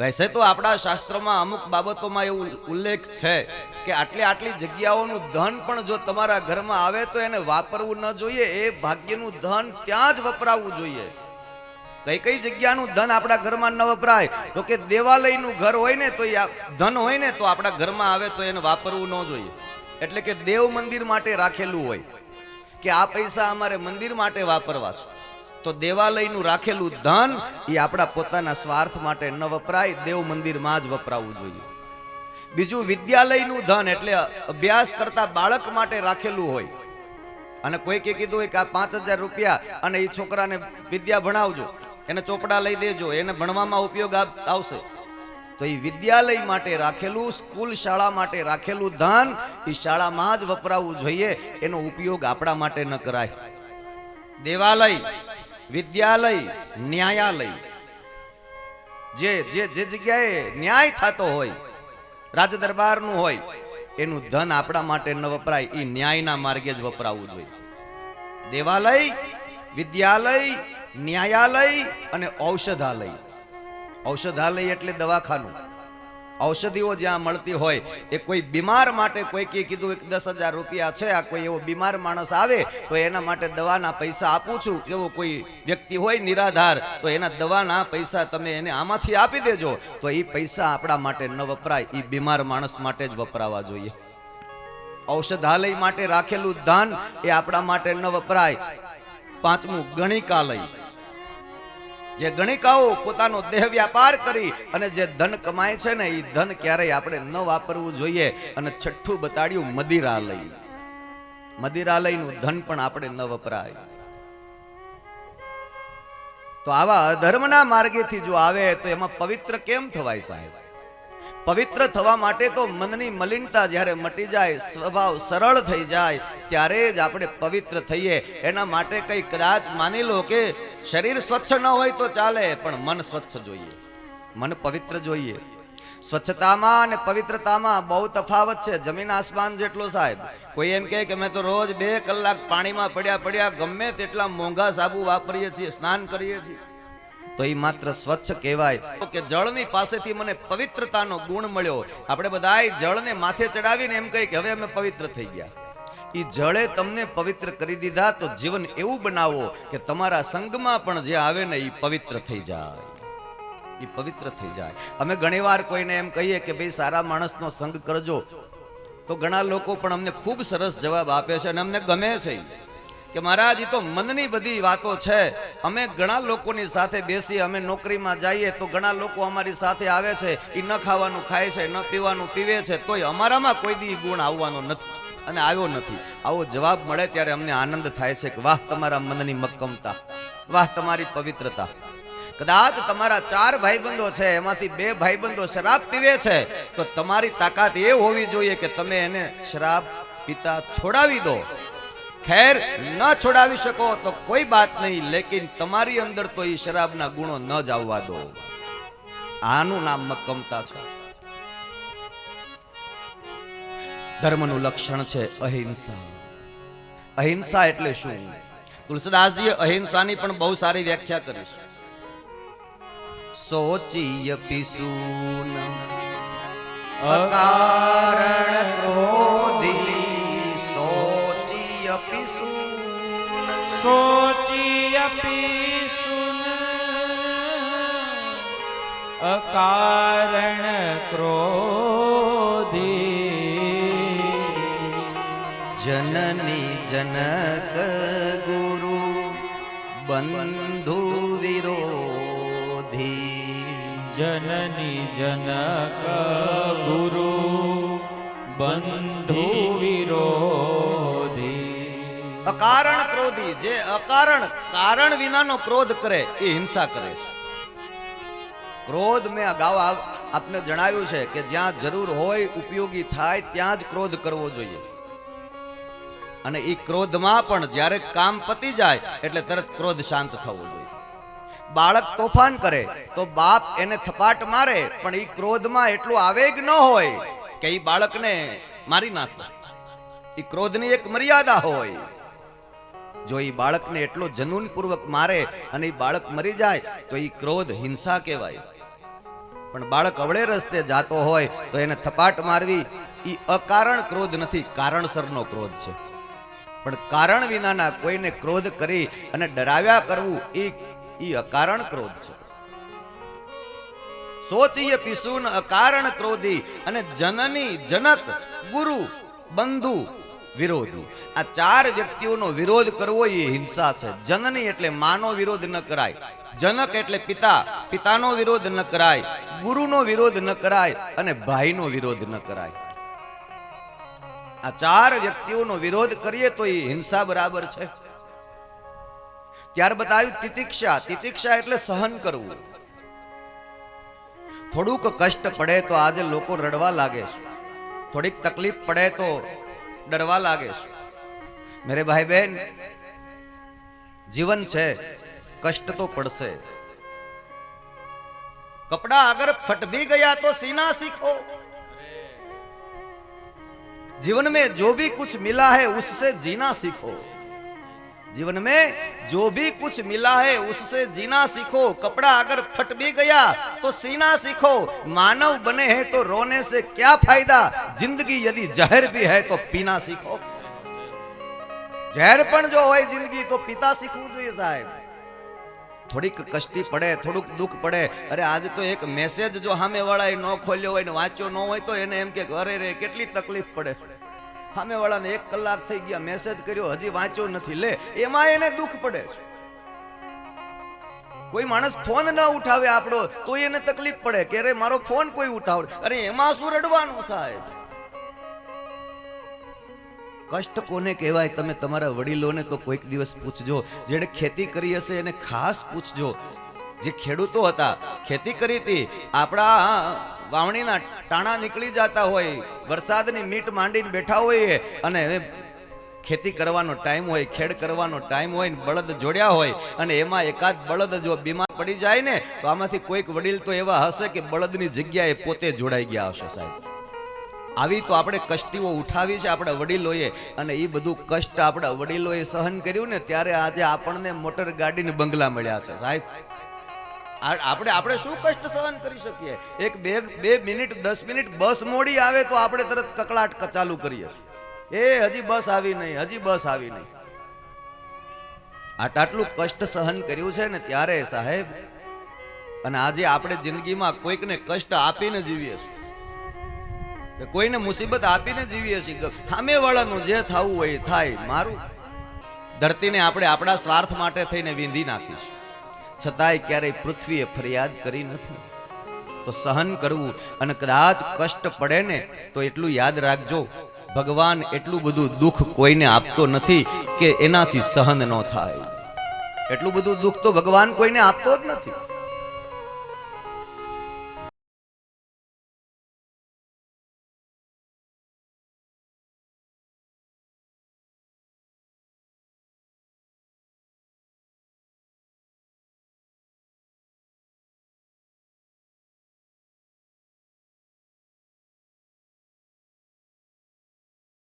વૈસે તો આપણા શાસ્ત્રમાં અમુક બાબતોમાં એવું ઉલ્લેખ છે કે આટલી આટલી જગ્યાઓનું ધન પણ જો તમારા ઘરમાં આવે તો એને વાપરવું ન જોઈએ, એ ભાગ્યનું ધન ત્યાં જ વપરાવવું જોઈએ. કઈ કઈ જગ્યાનું ધન આપણા ઘરમાં ન વપરાય? તો કે દેવાલયનું ઘર હોય ને તો ધન હોય ને તો આપણા ઘરમાં આવે તો એને વાપરવું ન જોઈએ. એટલે કે દેવ મંદિર માટે રાખેલું હોય. કે આ પૈસા અમારે મંદિર માટે વાપરવા છે. તો દેવાલયનું રાખેલું ધન એ આપણા પોતાના સ્વાર્થ માટે ન વપરાય, દેવ મંદિરમાં જ વપરાવવું જોઈએ. બીજું વિદ્યાલયનું ધન એટલે અભ્યાસ કરતા બાળક માટે રાખેલું હોય. અને કોઈ કે કીધું હોય કે આ પાંચ હજાર રૂપિયા અને એ છોકરાને વિદ્યા ભણાવજો, એને ચોપડા લઈ દેજો, એને ભણવામાં ઉપયોગ આવશે. તો એ વિદ્યાલય માટે રાખેલું, સ્કૂલ શાળા માટે રાખેલું ધન, એ શાળામાં જ વપરાવવું જોઈએ, એનો ઉપયોગ આપણા માટે ન કરાય. દેવાલય. વિદ્યાલય, ન્યાયાલય. જે જે જે જગ્યાએ ન્યાય થતો હોય રાજ દરબારનું હોય, એનું ધન આપણા માટે ન વપરાય એ ન્યાયના માર્ગે જ વપરાવવું જોઈએ. દેવાલય, વિદ્યાલય, ન્યાયાલય અને ઔષધાલય. ઔષધાલય એટલે દવાખાનું. ઔષધિઓ જ્યાં મળતી હોય, એ કોઈ બીમાર માટે કોઈ કે કીધું એક દસ હજાર રૂપિયા છે, આ કોઈ એવો બીમાર માણસ આવે, તો એના માટે દવાના પૈસા આપું છું. એવો કોઈ વ્યક્તિ હોય નિરાધાર, તો એના દવાના પૈસા તમે એને આમાંથી આપી દેજો. તો એ પૈસા આપણા માટે ન વપરાય એ બીમાર માણસ માટે જ વપરાવા જોઈએ. ઔષધાલય માટે રાખેલું ધન એ આપણા માટે ન વપરાય. પાંચમું ગણિકાલય. જે ગણિકાઓ પોતાનો દેહ વ્યાપાર કરી અને જે ધન કમાય છે ને એ ધન ક્યારેય આપણે ન વાપરવું જોઈએ. અને છઠ્ઠું બતાડ્યું, મદિરાલય. મદિરાલયનું ધન પણ આપણે ન વપરાય. તો આવા અધર્મના માર્ગેથી જો આવે, તો એમાં પવિત્ર કેમ થવાય સાહેબ? પવિત્ર થવા માટે તો મનની મલિનતા જ્યારે મટી જાય, સ્વભાવ સરળ થઈ જાય, ત્યારે જ આપણે પવિત્ર થઈએ. એના માટે કઈ કદાચ માની લો કે શરીર સ્વચ્છ ન હોય તો ચાલે, પણ મન સ્વચ્છ જોઈએ. મન પવિત્ર જોઈએ. સ્વચ્છતામાં અને પવિત્રતામાં બહુ તફાવત છે. જમીન આસમાન જેટલો સાહેબ. કોઈ એમ કહે કે મેં તો રોજ બે કલાક પાણીમાં પડ્યા પડ્યા ગમે તેટલા મોંઘા સાબુ વાપરીએ છીએ, સ્નાન કરીએ છીએ. તો એ માત્ર સ્વચ્છ કહેવાય. કે જળની પાસેથી મને પવિત્રતાનો ગુણ મળ્યો. આપણે બધાય જળને માથે ચડાવીને એમ કહી કે હવે અમે પવિત્ર થઈ ગયા. એ જળે તમને પવિત્ર કરી દીધા, તો જીવન એવું બનાવો કે તમારા સંગમાં પણ જે આવે ને એ પવિત્ર થઈ જાય. એ પવિત્ર થઈ જાય. અમે ઘણીવાર કોઈને એમ કહીએ કે ભાઈ, સારા માણસનો સંગ કરજો. તો ઘણા લોકો પણ અમને ખૂબ સરસ જવાબ આપે છે અને અમને ગમે છે કે મહારાજ એ તો મનની બધી વાતો છે. અમે ઘણા લોકોની સાથે બેસી, અમે નોકરીમાં જઈએ, તો ઘણા લોકો અમારી સાથે આવે છે. એ ન ખાવાનું ખાય છે, ન પીવાનું પીવે છે, તોય અમારામાં કોઈ દી ગુણ આવવાનો નથી. અને આવ્યો નથી. આવો જવાબ મળે ત્યારે અમને આનંદ થાય છે કે વાહ, તમારા મનની મક્કમતા. વાહ, તમારી પવિત્રતા. કદાચ તમારા ચાર ભાઈબંધો છે, એમાંથી બે ભાઈબંધો શરાબ પીવે છે, તો તમારી તાકાત એ હોવી જોઈએ કે તમે એને શરાબ પીતા છોડાવી દો. ખેર ન છોડાવી શકો તો કોઈ બાત નહીં, લેકિન તમારી અંદર તો એ શરાબના ગુણો ન જ આવવા દો. આનું નામ મક્કમતા છે. ધર્મનું લક્ષણ છે અહિંસા. અહિંસા એટલે શું? તુલસીદાસજીએ અહિંસાની પણ બહુ સારી વ્યાખ્યા કરી છે. સોચિયપી સૂન અકારણ ક્રોધી સોચી સૂન સોચી સુન અકારણ ક્રોધી જનની જનક ગુરુ બંધુ વિરોધી જનની જનક ગુરુ બંધુ વિરોધી અકારણ ક્રોધી જે અકારણ કારણ વિનાનો ક્રોધ કરે એ હિંસા કરે ક્રોધ મેં અગાઉ આપને જણાવ્યું છે કે જ્યાં જરૂર હોય ઉપયોગી થાય ત્યાં જ ક્રોધ કરવો જોઈએ. અને એ ક્રોધમાં પણ જ્યારે કામ પતી જાય એટલે તરત ક્રોધ શાંત થવો જોઈએ. બાળક તોફાન કરે તો બાપ એને થપાટ મારે, પણ એ ક્રોધમાં એટલો આવેગ ન હોય કે એ બાળકને મારી નાખે. એ ક્રોધની એક મર્યાદા હોય. જો એ બાળકને એટલો જનૂન પૂર્વક મારે અને એ બાળક મરી જાય, તો એ ક્રોધ હિંસા કહેવાય. પણ બાળક અવળે રસ્તે જાતો હોય તો એને થપાટ મારવી એ અકારણ ક્રોધ નથી, કારણસરનો ક્રોધ છે. પણ કારણ વિનાના કોઈને ક્રોધ કરી અને ડરાવ્યા કરવું એ એ અકારણ ક્રોધ છે. સોતીય પિસુન અકારણ ક્રોધી અને જનની જનક ગુરુ, બંધુ, વિરોધી. આ ચાર વ્યક્તિઓનો વિરોધ કરવો એ હિંસા છે. જનની એટલે માનો વિરોધ ન કરાય, જનક એટલે પિતા, પિતાનો વિરોધ ન કરાય, ગુરુનો વિરોધ ન કરાય અને ભાઈનો વિરોધ ન કરાય. આ ચાર વ્યક્તિઓનો વિરોધ કરીએ તો એ હિંસા બરાબર છે. ત્યાર બતાવ્યું તિતિક્ષા. તિતિક્ષા એટલે સહન કરવું. થોડુંક કષ્ટ પડે તો આજે લોકો રડવા લાગે છે. થોડીક તકલીફ પડે તો ડરવા લાગે છે. મેરે ભાઈ બહેન, જીવન છે, કષ્ટ તો પડશે. કપડા આગળ ફટબી ગયા તો સીના શીખો. जीवन में जो भी कुछ मिला है उससे जीना सीखो जीवन में जो भी कुछ मिला है उससे जीना सीखो कपड़ा अगर फट भी गया तो सीना सीखो मानव बने हैं तो रोने से क्या फायदा जिंदगी यदि जहर भी है तो पीना सीखो જહેર પણ જો હોય જિંદગી તો પિતા શીખવું જોઈએ સાહેબ થોડીક કષ્ટી પડે થોડુંક દુઃખ પડે અરે આજે તો એક મેસેજ જો સામે વાળાએ ન ખોલ્યો હોય ને વાંચ્યો ન હોય તો એને એમ કે અરે રે કેટલી તકલીફ પડે સામે વાળાને એક કલાક થઈ ગયા મેસેજ કર્યો, હજી વાંચ્યો નથી, લે. એમાં એને દુઃખ પડે કોઈ માણસ ફોન ન ઉઠાવે આપણો, તો એને તકલીફ પડે. કે અરે મારો ફોન કોઈ ઉઠાવે અરે, એમાં શું રડવાનું સાહેબ? કષ્ટ કોને કહેવાય? તમે તમારા વડીલોને તો કોઈક દિવસ પૂછજો. જેણે ખેતી કરી હશે, એને ખાસ પૂછજો. જે ખેડૂતો હતા, ખેતી કરી હતી, આપણા વાવણીના ટાણા નીકળી જતા હોય, વરસાદની મીટ માંડીને બેઠા હોઈએ અને ખેતી કરવાનો ટાઈમ હોય, ખેડ કરવાનો ટાઈમ હોય ને બળદ જોડ્યા હોય અને એમાં એકાદ બળદ જો બીમાર પડી જાય ને, તો આમાંથી કોઈક વડીલ તો એવા હશે કે બળદની જગ્યાએ પોતે જોડાઈ ગયા હશે સાહેબ. આવી તો આપણે કષ્ટીઓ ઉઠાવી છે આપણા વડીલોએ અને એ બધું કષ્ટ આપણા વડીલોએ સહન કર્યું ને, ત્યારે આજે આપણને મોટર ગાડીને બંગલા મળ્યા છે સાહેબ. આપણે આપણે શું કષ્ટ સહન કરી શકીએ? એક બે બે મિનિટ, દસ મિનિટ બસ મોડી આવે તો આપણે તરત કકળાટ ચાલુ કરીએ એ હજી બસ આવી નહીં, હજી બસ આવી નહીં. આટ આટલું કષ્ટ સહન કર્યું છે ને ત્યારે સાહેબ, અને આજે આપણે જિંદગીમાં કોઈકને કષ્ટ આપીને જીવીએ છીએ. કોઈને મુસીબત આપીને જીવીએ છીએ સામે વાળાનું જે થવું હોય થાય, મારું ધરતીને આપણે આપણા સ્વાર્થ માટે થઈને વીંધી નાખીશ. છતાંય ક્યારેય પૃથ્વીએ ફરિયાદ કરી નથી. તો સહન કરવું અને કદાચ કષ્ટ પડે ને, તો એટલું યાદ રાખજો. ભગવાન એટલું બધું દુઃખ કોઈને આપતો નથી કે એનાથી સહન ન થાય. એટલું બધું દુઃખ તો ભગવાન કોઈને આપતો જ નથી.